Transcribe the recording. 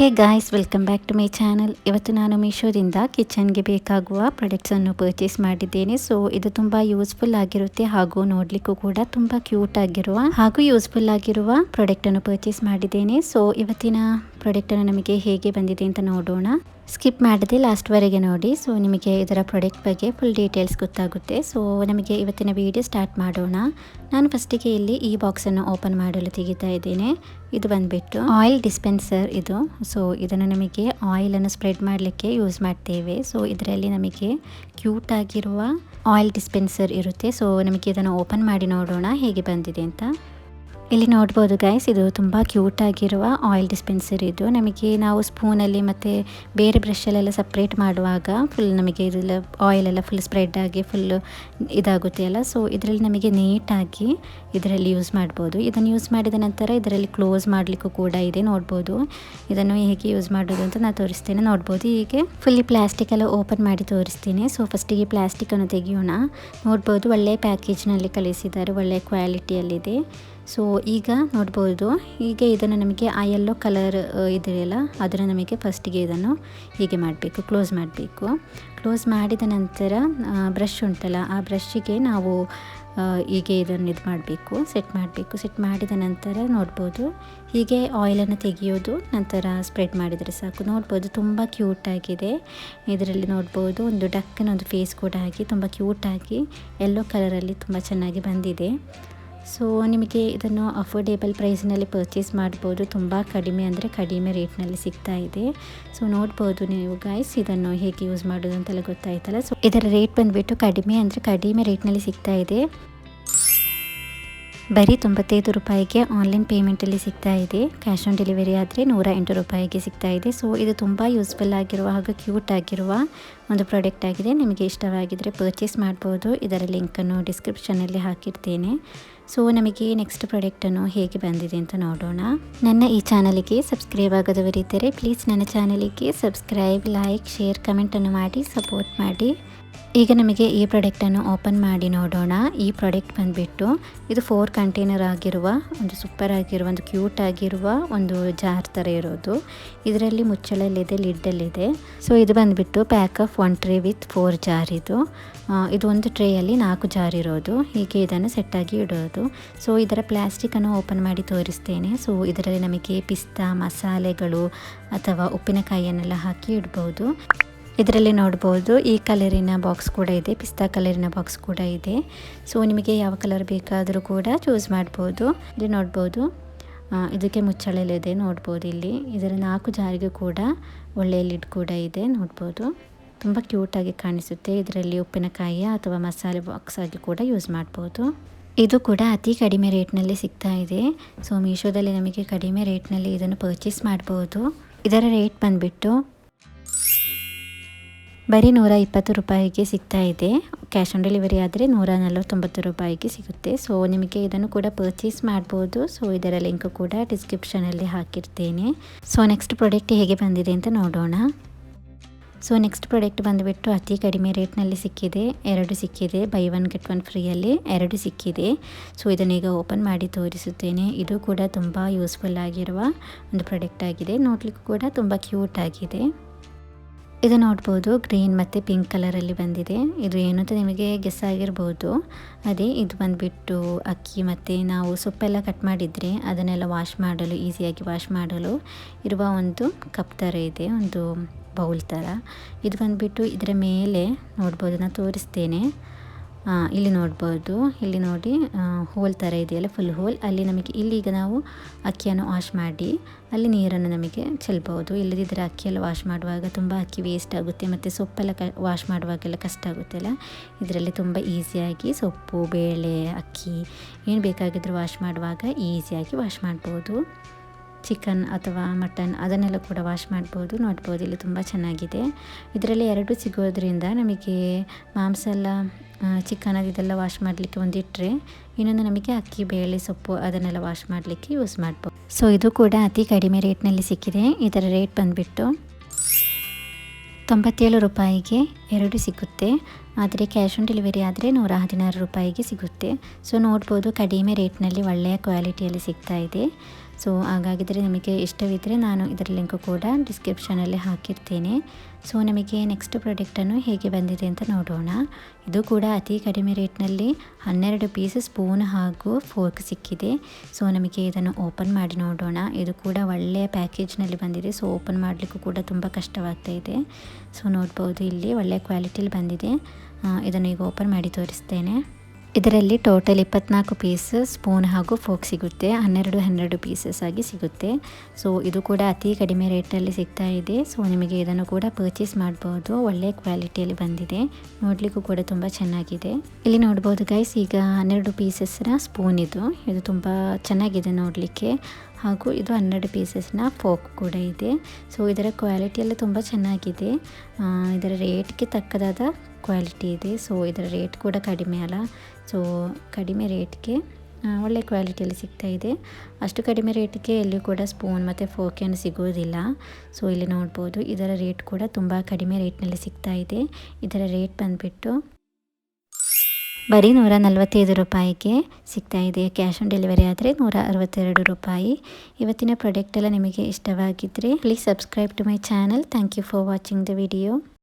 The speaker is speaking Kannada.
Hey guys, welcome back to my channel. ಇವತ್ತು ನಾನು ಮೀಶೋದಿಂದ ಕಿಚನ್ಗೆ ಬೇಕಾಗುವ ಪ್ರಾಡಕ್ಟ್ಸನ್ನು ಪರ್ಚೇಸ್ ಮಾಡಿದ್ದೇನೆ. ಸೊ ಇದು ತುಂಬ ಯೂಸ್ಫುಲ್ ಆಗಿರುತ್ತೆ ಹಾಗೂ ನೋಡಲಿಕ್ಕೂ ಕೂಡ ತುಂಬ ಕ್ಯೂಟ್ ಆಗಿರುವ ಹಾಗೂ ಯೂಸ್ಫುಲ್ ಆಗಿರುವ ಪ್ರಾಡಕ್ಟನ್ನು ಪರ್ಚೇಸ್ ಮಾಡಿದ್ದೇನೆ. ಸೊ ಇವತ್ತಿನ ಪ್ರಾಡಕ್ಟನ್ನು ನಮಗೆ ಹೇಗೆ ಬಂದಿದೆ ಅಂತ ನೋಡೋಣ. ಸ್ಕಿಪ್ ಮಾಡದೆ ಲಾಸ್ಟ್ವರೆಗೆ ನೋಡಿ. ಸೊ, ನಿಮಗೆ ಇದರ ಪ್ರಾಡಕ್ಟ್ ಬಗ್ಗೆ ಫುಲ್ ಡೀಟೇಲ್ಸ್ ಗೊತ್ತಾಗುತ್ತೆ. ಸೊ, ನಮಗೆ ಇವತ್ತಿನ ವಿಡಿಯೋ ಸ್ಟಾರ್ಟ್ ಮಾಡೋಣ. ನಾನು ಫಸ್ಟಿಗೆ ಇಲ್ಲಿ ಈ ಬಾಕ್ಸನ್ನು ಓಪನ್ ಮಾಡಲು ತೆಗಿತಾ ಇದ್ದೇನೆ. ಇದು ಬಂದುಬಿಟ್ಟು ಆಯಿಲ್ ಡಿಸ್ಪೆನ್ಸರ್ ಇದು. ಸೊ, ಇದನ್ನು ನಮಗೆ ಆಯಿಲನ್ನು ಸ್ಪ್ರೆಡ್ ಮಾಡಲಿಕ್ಕೆ ಯೂಸ್ ಮಾಡ್ತೇವೆ. ಸೊ, ಇದರಲ್ಲಿ ನಮಗೆ ಕ್ಯೂಟ್ ಆಗಿರುವ ಆಯಿಲ್ ಡಿಸ್ಪೆನ್ಸರ್ ಇರುತ್ತೆ. ಸೊ, ನಮಗೆ ಇದನ್ನು ಓಪನ್ ಮಾಡಿ ನೋಡೋಣ ಹೇಗೆ ಬಂದಿದೆ ಅಂತ. ಇಲ್ಲಿ ನೋಡ್ಬೋದು ಗೈಸ್ ಇದು ತುಂಬ ಕ್ಯೂಟ್ ಆಗಿರುವ ಆಯಿಲ್ ಡಿಸ್ಪೆನ್ಸರ್ ಇದು. ನಮಗೆ ನಾವು ಸ್ಪೂನಲ್ಲಿ ಮತ್ತು ಬೇರೆ ಬ್ರಷಲ್ಲೆಲ್ಲ ಸಪ್ರೇಟ್ ಮಾಡುವಾಗ ಫುಲ್ ನಮಗೆ ಇದೆಲ್ಲ ಆಯಿಲೆಲ್ಲ ಫುಲ್ ಸ್ಪ್ರೆಡ್ ಆಗಿ ಫುಲ್ ಇದಾಗುತ್ತೆ ಅಲ್ಲ. ಸೊ ಇದರಲ್ಲಿ ನಮಗೆ ನೀಟಾಗಿ ಇದರಲ್ಲಿ ಯೂಸ್ ಮಾಡ್ಬೋದು. ಇದನ್ನು ಯೂಸ್ ಮಾಡಿದ ನಂತರ ಇದರಲ್ಲಿ ಕ್ಲೋಸ್ ಮಾಡಲಿಕ್ಕೂ ಕೂಡ ಇದೆ, ನೋಡ್ಬೋದು. ಇದನ್ನು ಹೇಗೆ ಯೂಸ್ ಮಾಡೋದು ಅಂತ ನಾನು ತೋರಿಸ್ತೇನೆ, ನೋಡ್ಬೋದು. ಹೀಗೆ ಫುಲ್ಲಿ ಪ್ಲಾಸ್ಟಿಕ್ ಎಲ್ಲ ಓಪನ್ ಮಾಡಿ ತೋರಿಸ್ತೀನಿ. ಸೊ ಫಸ್ಟಿಗೆ ಪ್ಲಾಸ್ಟಿಕ್ಕನ್ನು ತೆಗೆಯೋಣ. ನೋಡ್ಬೋದು ಒಳ್ಳೆಯ ಪ್ಯಾಕೇಜ್ನಲ್ಲಿ ಕಳಿಸಿದ್ದಾರೆ ಒಳ್ಳೆಯ ಕ್ವಾಲಿಟಿಯಲ್ಲಿದೆ ಸೊ ಈಗ ನೋಡ್ಬೋದು, ಹೀಗೆ ಇದನ್ನು ನಮಗೆ ಆ ಎಲ್ಲೋ ಕಲರ್ ಇದೆಯಲ್ಲ, ಅದನ್ನು ನಮಗೆ ಫಸ್ಟಿಗೆ ಇದನ್ನು ಹೀಗೆ ಮಾಡಬೇಕು ಕ್ಲೋಸ್ ಮಾಡಬೇಕು. ಕ್ಲೋಸ್ ಮಾಡಿದ ನಂತರ ಬ್ರಷ್ ಉಂಟಲ್ಲ, ಆ ಬ್ರಷ್ಷಿಗೆ ನಾವು ಹೀಗೆ ಇದನ್ನು ಇದು ಮಾಡಬೇಕು ಸೆಟ್ ಮಾಡಬೇಕು. ಸೆಟ್ ಮಾಡಿದ ನಂತರ ನೋಡ್ಬೋದು, ಹೀಗೆ ಆಯಿಲನ್ನು ತೆಗೆಯೋದು, ನಂತರ ಸ್ಪ್ರೆಡ್ ಮಾಡಿದರೆ ಸಾಕು. ನೋಡ್ಬೋದು, ತುಂಬ ಕ್ಯೂಟಾಗಿದೆ ಇದರಲ್ಲಿ ನೋಡ್ಬೋದು, ಒಂದು ಡಕ್ಕನ ಒಂದು ಫೇಸ್ ಕೂಡ ಹಾಕಿ, ತುಂಬ ಕ್ಯೂಟಾಗಿ ಎಲ್ಲೋ ಕಲರಲ್ಲಿ ತುಂಬ ಚೆನ್ನಾಗಿ ಬಂದಿದೆ. ಸೊ ನಿಮಗೆ ಇದನ್ನು ಅಫೋರ್ಡೇಬಲ್ ಪ್ರೈಸ್ನಲ್ಲಿ ಪರ್ಚೇಸ್ ಮಾಡ್ಬೋದು. ತುಂಬ ಕಡಿಮೆ ಅಂದರೆ ಕಡಿಮೆ ರೇಟ್ನಲ್ಲಿ ಸಿಗ್ತಾ ಇದೆ. ಸೊ ನೋಡ್ಬೋದು ನೀವು ಗೈಸ್ ಇದನ್ನು ಹೇಗೆ ಯೂಸ್ ಮಾಡೋದು ಅಂತೆಲ್ಲ ಗೊತ್ತಾಯ್ತಲ್ಲ. ಸೊ ಇದರ ರೇಟ್ ಬಂದುಬಿಟ್ಟು ಕಡಿಮೆ ಅಂದರೆ ಕಡಿಮೆ ರೇಟ್ನಲ್ಲಿ ಸಿಗ್ತಾ ಇದೆ. ಬರೀ ತೊಂಬತ್ತೈದು ರೂಪಾಯಿಗೆ ಆನ್ಲೈನ್ ಪೇಮೆಂಟಲ್ಲಿ ಸಿಗ್ತಾ ಇದೆ. ಕ್ಯಾಶ್ ಆನ್ ಡೆಲಿವರಿ ಆದರೆ ನೂರ ಎಂಟು ರೂಪಾಯಿಗೆ ಸಿಗ್ತಾ ಇದೆ. ಸೊ ಇದು ತುಂಬ ಯೂಸ್ಫುಲ್ ಆಗಿರುವ ಹಾಗೂ ಕ್ಯೂಟ್ ಆಗಿರುವ ಒಂದು ಪ್ರಾಡಕ್ಟ್ ಆಗಿದೆ. ನಿಮಗೆ ಇಷ್ಟವಾಗಿದ್ದರೆ ಪರ್ಚೇಸ್ ಮಾಡ್ಬೋದು. ಇದರ ಲಿಂಕನ್ನು ಡಿಸ್ಕ್ರಿಪ್ಷನಲ್ಲಿ ಹಾಕಿರ್ತೇನೆ. ಸೊ ನಮಗೆ ನೆಕ್ಸ್ಟ್ ಪ್ರಾಡಕ್ಟನ್ನು ಹೇಗೆ ಬಂದಿದೆ ಅಂತ ನೋಡೋಣ. ನನ್ನ ಈ ಚಾನಲಿಗೆ ಸಬ್ಸ್ಕ್ರೈಬ್ ಆಗದವರಿದ್ದರೆ ಪ್ಲೀಸ್ ನನ್ನ ಚಾನಲಿಗೆ ಸಬ್ಸ್ಕ್ರೈಬ್ ಲೈಕ್ ಶೇರ್ ಕಮೆಂಟನ್ನು ಮಾಡಿ ಸಪೋರ್ಟ್ ಮಾಡಿ. ಈಗ ನಮಗೆ ಈ ಪ್ರಾಡಕ್ಟನ್ನು ಓಪನ್ ಮಾಡಿ ನೋಡೋಣ. ಈ ಪ್ರಾಡಕ್ಟ್ ಬಂದುಬಿಟ್ಟು ಇದು ಫೋರ್ ಕಂಟೈನರ್ ಆಗಿರುವ, ಒಂದು ಸೂಪರ್ ಆಗಿರುವ, ಒಂದು ಕ್ಯೂಟ್ ಆಗಿರುವ ಒಂದು ಜಾರ್ ಥರ ಇರೋದು. ಇದರಲ್ಲಿ ಮುಚ್ಚಳಲ್ಲಿದೆ, ಲಿಡ್ಡಲ್ಲಿದೆ. ಸೊ ಇದು ಬಂದುಬಿಟ್ಟು pack of one tray with four jar ಇದು. ಇದು ಒಂದು ಟ್ರೇಯಲ್ಲಿ ನಾಲ್ಕು ಜಾರ್ ಇರೋದು. ಹೀಗೆ ಇದನ್ನು ಸೆಟ್ಟಾಗಿ ಇಡೋದು. ಸೊ ಇದರ ಪ್ಲಾಸ್ಟಿಕನ್ನು ಓಪನ್ ಮಾಡಿ ತೋರಿಸ್ತೇನೆ. ಸೊ ಇದರಲ್ಲಿ ನಮಗೆ ಪಿಸ್ತಾ, ಮಸಾಲೆಗಳು ಅಥವಾ ಉಪ್ಪಿನಕಾಯಿಯನ್ನೆಲ್ಲ ಹಾಕಿ ಇಡ್ಬೋದು. ಇದರಲ್ಲಿ ನೋಡ್ಬೋದು, ಈ ಕಲರಿನ ಬಾಕ್ಸ್ ಕೂಡ ಇದೆ, ಪಿಸ್ತಾ ಕಲರಿನ ಬಾಕ್ಸ್ ಕೂಡ ಇದೆ. ಸೊ ನಿಮಗೆ ಯಾವ ಕಲರ್ ಬೇಕಾದರೂ ಕೂಡ ಚೂಸ್ ಮಾಡ್ಬೋದು. ಇಲ್ಲಿ ನೋಡ್ಬೋದು ಇದಕ್ಕೆ ಮುಚ್ಚಳಲಿದೆ, ನೋಡ್ಬೋದು ಇಲ್ಲಿ. ಇದರ ನಾಲ್ಕು ಜಾರಿಗೆ ಕೂಡ ಒಳ್ಳೆಯ ಲಿಡ್ ಕೂಡ ಇದೆ, ನೋಡ್ಬೋದು. ತುಂಬ ಕ್ಯೂಟಾಗಿ ಕಾಣಿಸುತ್ತೆ, ಇದರಲ್ಲಿ ಉಪ್ಪಿನಕಾಯಿ ಅಥವಾ ಮಸಾಲೆ ಬಾಕ್ಸ್ ಆಗಿ ಕೂಡ ಯೂಸ್ ಮಾಡ್ಬೋದು. ಇದು ಕೂಡ ಅತಿ ಕಡಿಮೆ ರೇಟ್ನಲ್ಲಿ ಸಿಗ್ತಾ ಇದೆ. ಸೊ ಮೀಶೋದಲ್ಲಿ ನಮಗೆ ಕಡಿಮೆ ರೇಟ್ನಲ್ಲಿ ಇದನ್ನು ಪರ್ಚೇಸ್ ಮಾಡ್ಬೋದು. ಇದರ ರೇಟ್ ಬಂದುಬಿಟ್ಟು ಬರೀ ನೂರ ಇಪ್ಪತ್ತು ರೂಪಾಯಿಗೆ ಸಿಗ್ತಾ ಇದೆ. ಕ್ಯಾಶ್ ಆನ್ ಡೆಲಿವರಿ ಆದರೆ ನೂರ ನಲವತ್ತೊಂಬತ್ತು ರೂಪಾಯಿಗೆ ಸಿಗುತ್ತೆ. ಸೊ ನಿಮಗೆ ಇದನ್ನು ಕೂಡ ಪರ್ಚೇಸ್ ಮಾಡ್ಬೋದು. ಸೊ ಇದರ ಲಿಂಕ್ ಕೂಡ ಡಿಸ್ಕ್ರಿಪ್ಷನಲ್ಲಿ ಹಾಕಿರ್ತೇನೆ. ಸೊ ನೆಕ್ಸ್ಟ್ ಪ್ರಾಡಕ್ಟ್ ಹೇಗೆ ಬಂದಿದೆ ಅಂತ ನೋಡೋಣ. ಸೊ ನೆಕ್ಸ್ಟ್ ಪ್ರಾಡಕ್ಟ್ ಬಂದುಬಿಟ್ಟು ಅತಿ ಕಡಿಮೆ ರೇಟ್ನಲ್ಲಿ ಸಿಕ್ಕಿದೆ. ಎರಡು ಸಿಕ್ಕಿದೆ. ಬೈ ಒನ್ ಗೆಟ್ ಒನ್ ಫ್ರೀಯಲ್ಲಿ ಎರಡು ಸಿಕ್ಕಿದೆ. ಸೊ ಇದನ್ನೀಗ ಓಪನ್ ಮಾಡಿ ತೋರಿಸುತ್ತೇನೆ. ಇದು ಕೂಡ ತುಂಬ ಯೂಸ್ಫುಲ್ ಆಗಿರುವ ಒಂದು ಪ್ರಾಡಕ್ಟ್ ಆಗಿದೆ. ನೋಡಲಿಕ್ಕೂ ಕೂಡ ತುಂಬ ಕ್ಯೂಟ್ ಆಗಿದೆ. ಇದು ನೋಡ್ಬೋದು ಗ್ರೀನ್ ಮತ್ತು ಪಿಂಕ್ ಕಲರಲ್ಲಿ ಬಂದಿದೆ. ಇದು ಏನು ಅಂತ ನಿಮಗೆ ಗೆಸ್ ಆಗಿರ್ಬೋದು. ಅದೇ ಇದು ಬಂದುಬಿಟ್ಟು ಅಕ್ಕಿ ಮತ್ತು ನಾವು ಸೊಪ್ಪೆಲ್ಲ ಕಟ್ ಮಾಡಿದರೆ ಅದನ್ನೆಲ್ಲ ವಾಶ್ ಮಾಡಲು ಈಸಿಯಾಗಿ ವಾಶ್ ಮಾಡಲು ಇರುವ ಒಂದು ಕಪ್ ಥರ ಇದೆ, ಒಂದು ಬೌಲ್ ಥರ ಇದು ಬಂದುಬಿಟ್ಟು ಇದರ ಮೇಲೆ ನೋಡ್ಬೋದು ನಾನು ತೋರಿಸ್ತೇನೆ. ಇಲ್ಲಿ ನೋಡ್ಬೋದು. ಇಲ್ಲಿ ನೋಡಿ ಹೋಲ್ ಥರ ಇದೆಯಲ್ಲ ಫುಲ್ ಹೋಲ್ ಅಲ್ಲಿ ನಮಗೆ ಇಲ್ಲಿ ಈಗ ನಾವು ಅಕ್ಕಿಯನ್ನು ವಾಶ್ ಮಾಡಿ, ಅಲ್ಲಿ ನೀರನ್ನು ನಮಗೆ ಚೆಲ್ಬೋದು. ಇಲ್ಲದಿದ್ದರೆ ಅಕ್ಕಿಯೆಲ್ಲ ವಾಶ್ ಮಾಡುವಾಗ ತುಂಬ ಅಕ್ಕಿ ವೇಸ್ಟ್ ಆಗುತ್ತೆ, ಮತ್ತು ಸೊಪ್ಪೆಲ್ಲ ಕ ವಾಶ್ ಮಾಡುವಾಗೆಲ್ಲ ಕಷ್ಟ ಆಗುತ್ತಲ್ಲ ಇದರಲ್ಲಿ ತುಂಬ ಈಸಿಯಾಗಿ ಸೊಪ್ಪು, ಬೇಳೆ, ಅಕ್ಕಿ, ಏನು ಬೇಕಾಗಿದ್ದರೂ ವಾಶ್ ಮಾಡುವಾಗ ಈಸಿಯಾಗಿ ವಾಶ್ ಮಾಡ್ಬೋದು. ಚಿಕನ್ ಅಥವಾ ಮಟನ್ ಅದನ್ನೆಲ್ಲ ಕೂಡ ವಾಶ್ ಮಾಡ್ಬೋದು, ನೋಡ್ಬೋದು. ಇಲ್ಲಿ ತುಂಬ ಚೆನ್ನಾಗಿದೆ. ಇದರಲ್ಲಿ ಎರಡು ಸಿಗೋದ್ರಿಂದ ನಮಗೆ ಮಾಂಸ ಎಲ್ಲ ಚಿಕನ್ ಇದೆಲ್ಲ ವಾಶ್ ಮಾಡಲಿಕ್ಕೆ ಒಂದಿಟ್ಟರೆ ಇನ್ನೊಂದು ನಮಗೆ ಅಕ್ಕಿ, ಬೇಳೆ, ಸೊಪ್ಪು ಅದನ್ನೆಲ್ಲ ವಾಶ್ ಮಾಡಲಿಕ್ಕೆ ಯೂಸ್ ಮಾಡ್ಬೋದು. ಸೊ ಇದು ಕೂಡ ಅತಿ ಕಡಿಮೆ ರೇಟ್ನಲ್ಲಿ ಸಿಕ್ಕಿದೆ. ಇದರ ರೇಟ್ ಬಂದುಬಿಟ್ಟು ತೊಂಬತ್ತೇಳು ರೂಪಾಯಿಗೆ ಎರಡು ಸಿಗುತ್ತೆ. ಆದರೆ ಕ್ಯಾಶ್ ಆನ್ ಡೆಲಿವರಿ ಆದರೆ ನೂರ ಹದಿನಾರು ರೂಪಾಯಿಗೆ ಸಿಗುತ್ತೆ. ಸೊ ನೋಡ್ಬೋದು ಕಡಿಮೆ ರೇಟ್ನಲ್ಲಿ ಒಳ್ಳೆಯ ಕ್ವಾಲಿಟಿಯಲ್ಲಿ ಸಿಗ್ತಾ ಇದೆ. ಸೊ ಹಾಗಾಗಿದ್ರೆ ನಿಮಗೆ ಇಷ್ಟವಿದ್ದರೆ ನಾನು ಇದರ ಲಿಂಕು ಕೂಡ ಡಿಸ್ಕ್ರಿಪ್ಷನಲ್ಲಿ ಹಾಕಿರ್ತೇನೆ. ಸೊ ನಮಗೆ ನೆಕ್ಸ್ಟ್ ಪ್ರಾಡಕ್ಟನ್ನು ಹೇಗೆ ಬಂದಿದೆ ಅಂತ ನೋಡೋಣ. ಇದು ಕೂಡ ಅತಿ ಕಡಿಮೆ ರೇಟ್ನಲ್ಲಿ ಹನ್ನೆರಡು ಪೀಸ್ ಸ್ಪೂನ್ ಹಾಗೂ ಫೋರ್ಕ್ ಸಿಕ್ಕಿದೆ. ಸೊ ನಮಗೆ ಇದನ್ನು ಓಪನ್ ಮಾಡಿ ನೋಡೋಣ. ಇದು ಕೂಡ ಒಳ್ಳೆಯ ಪ್ಯಾಕೇಜ್ನಲ್ಲಿ ಬಂದಿದೆ. ಸೊ ಓಪನ್ ಮಾಡಲಿಕ್ಕೂ ಕೂಡ ತುಂಬ ಕಷ್ಟವಾಗ್ತಾ ಇದೆ. ಸೊ ನೋಡ್ಬೋದು ಇಲ್ಲಿ ಒಳ್ಳೆಯ ಕ್ವಾಲಿಟಿಲಿ ಬಂದಿದೆ. ಇದನ್ನು ಈಗ ಓಪನ್ ಮಾಡಿ ತೋರಿಸ್ತೇನೆ. ಇದರಲ್ಲಿ ಟೋಟಲ್ ಇಪ್ಪತ್ನಾಲ್ಕು ಪೀಸ್ ಸ್ಪೂನ್ ಹಾಗೂ ಫೋಕ್ ಸಿಗುತ್ತೆ. ಹನ್ನೆರಡು ಹನ್ನೆರಡು ಪೀಸಸ್ ಆಗಿ ಸಿಗುತ್ತೆ. ಸೊ ಇದು ಕೂಡ ಅತಿ ಕಡಿಮೆ ರೇಟಲ್ಲಿ ಸಿಗ್ತಾ ಇದೆ. ಸೊ ನಿಮಗೆ ಇದನ್ನು ಕೂಡ ಪರ್ಚೇಸ್ ಮಾಡ್ಬೋದು. ಒಳ್ಳೆಯ ಕ್ವಾಲಿಟಿಯಲ್ಲಿ ಬಂದಿದೆ. ನೋಡಲಿಕ್ಕೂ ಕೂಡ ತುಂಬ ಚೆನ್ನಾಗಿದೆ. ಇಲ್ಲಿ ನೋಡ್ಬೋದು ಗೈಸ್ ಈಗ ಹನ್ನೆರಡು ಪೀಸಸ್ನ ಸ್ಪೂನ್ ಇದು. ಇದು ತುಂಬ ಚೆನ್ನಾಗಿದೆ ನೋಡಲಿಕ್ಕೆ. ಹಾಗೂ ಇದು ಹನ್ನೆರಡು ಪೀಸಸ್ನ ಫೋಕ್ ಕೂಡ ಇದೆ. ಸೊ ಇದರ ಕ್ವಾಲಿಟಿಯಲ್ಲಿ ತುಂಬ ಚೆನ್ನಾಗಿದೆ. ಇದರ ರೇಟ್ಗೆ ತಕ್ಕದಾದ ಕ್ವಾಲಿಟಿ ಇದೆ. ಸೊ ಇದರ ರೇಟ್ ಕೂಡ ಕಡಿಮೆ ಅಲ್ಲ. ಸೊ ಕಡಿಮೆ ರೇಟ್ಗೆ ಒಳ್ಳೆ ಕ್ವಾಲಿಟಿಯಲ್ಲಿ ಸಿಗ್ತಾ ಇದೆ. ಅಷ್ಟು ಕಡಿಮೆ ರೇಟ್ಗೆ ಎಲ್ಲಿಯೂ ಕೂಡ ಸ್ಪೂನ್ ಮತ್ತು ಫೋಕೇನು ಸಿಗೋದಿಲ್ಲ ಸೊ ಇಲ್ಲಿ ನೋಡ್ಬೋದು. ಇದರ ರೇಟ್ ಕೂಡ ತುಂಬ ಕಡಿಮೆ ರೇಟ್ನಲ್ಲಿ ಸಿಗ್ತಾ ಇದೆ. ಇದರ ರೇಟ್ ಬಂದುಬಿಟ್ಟು ಬರೀ ನೂರ ನಲವತ್ತೈದು ರೂಪಾಯಿಗೆ ಸಿಗ್ತಾ ಇದೆ. ಕ್ಯಾಶ್ ಆನ್ ಡೆಲಿವರಿ ಆದರೆ ನೂರ ಅರವತ್ತೆರಡು ರೂಪಾಯಿ. ಇವತ್ತಿನ ಪ್ರಾಡಕ್ಟ್ ಎಲ್ಲ ನಿಮಗೆ ಇಷ್ಟವಾಗಿದ್ದರೆ please subscribe to my channel thank you for watching the video